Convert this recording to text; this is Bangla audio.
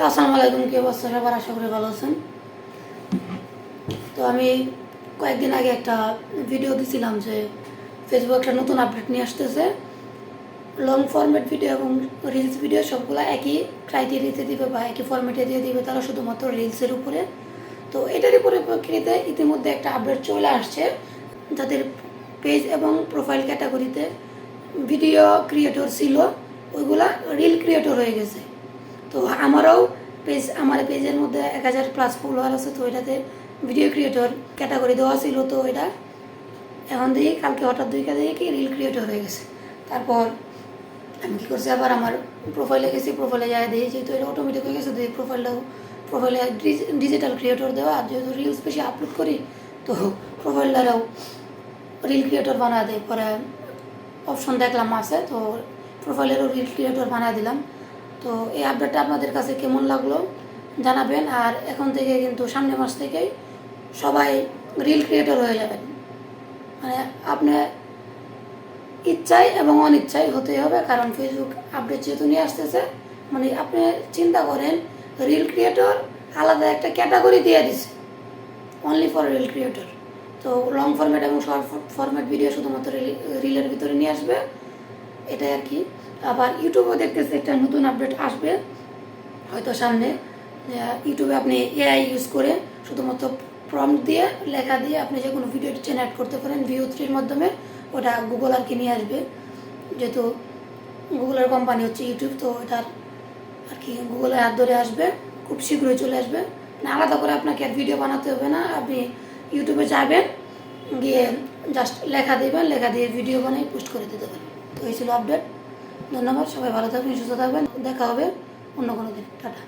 আসসালামু আলাইকুম, কি অবস্থা? সবার আশা করি ভালো আছেন। তো আমি কয়েকদিন আগে একটা ভিডিও দিছিলাম যে ফেসবুক একটা নতুন আপডেট নিয়ে আসতেছে। লং ফরম্যাট ভিডিও এবং রিলস ভিডিও সবগুলো একই ক্রাইটেরিয়াতে দিবে বা একই ফরম্যাটে দিয়ে দিবে, তারা শুধুমাত্র রিলসের উপরে। তো এটারই পরিপ্রেক্ষিতে ইতিমধ্যে একটা আপডেট চলে আসছে। যাদের পেজ এবং প্রোফাইল ক্যাটাগরিতে ভিডিও ক্রিয়েটর ছিল, ওইগুলা রিল ক্রিয়েটর হয়ে গেছে। তো আমারও পেজ আমার পেজের মধ্যে এক হাজার প্লাস ফলোয়ার আছে, তো এটাতে ভিডিও ক্রিয়েটর ক্যাটাগরি দেওয়া ছিল, তো এটা এখন দেখি, কালকে হঠাৎ দুইটা দেখি কি রিল ক্রিয়েটর হয়ে গেছে। তারপর আমি কী করছি, আবার আমার প্রোফাইলে গেছি প্রোফাইলে যাই দেখি, যেহেতু এটা অটোমেটিক হয়ে গেছে দেখি প্রোফাইলটাও প্রোফাইলে ডিজিটাল ক্রিয়েটর দেওয়া, আর যেহেতু রিলস বেশি আপলোড করি, তো প্রোফাইলটাও রিল ক্রিয়েটর বানা দেয়। পরে অপশন দেখলাম আছে, তো প্রোফাইলেরও রিল ক্রিয়েটর বানা দিলাম। তো এই আপডেটটা আপনাদের কাছে কেমন লাগল জানাবেন। আর এখন থেকে কিন্তু সামনের মাস থেকেই সবাই রিল ক্রিয়েটর হয়ে যাবেন। মানে আপনি ইচ্ছায় এবং অনিচ্ছায় হতেই হবে, কারণ ফেসবুক আপডেট যেহেতু নিয়ে আসতেছে মানে আপনি চিন্তা করেন রিল ক্রিয়েটর আলাদা একটা ক্যাটাগরি দিয়ে দিছে অনলি ফর রিল ক্রিয়েটর তো লং ফরম্যাট এবং শর্ট ফরম্যাট ভিডিও শুধুমাত্র রিলের ভিতরে নিয়ে আসবে। এটাই আর কি। আবার ইউটিউবেও দেখতেছি একটা নতুন আপডেট আসবে হয়তো সামনে। ইউটিউবে আপনি এআই ইউজ করে শুধুমাত্র প্রম্পট দিয়ে, লেখা দিয়ে আপনি যে কোনো ভিডিও জেনারেট করতে পারেন ভিও থ্রির মাধ্যমে। ওটা গুগল আর কি নিয়ে আসবে। যেহেতু গুগলের কোম্পানি হচ্ছে ইউটিউব তো এটার আর কি গুগলের হাত ধরে আসবে। খুব শীঘ্রই চলে আসবে। না আলাদা করে আপনাকে আর ভিডিও বানাতে হবে না। আপনি ইউটিউবে যাবেন, গিয়ে জাস্ট লেখা দেবেন লেখা দিয়ে ভিডিও বানিয়ে পোস্ট করে দিতে পারেন। তো এই ছিল আপডেট ধন্যবাদ, সবাই ভালো থাকবেন, সুস্থ থাকবেন। দেখা হবে অন্য কোনো দিন। টাটা।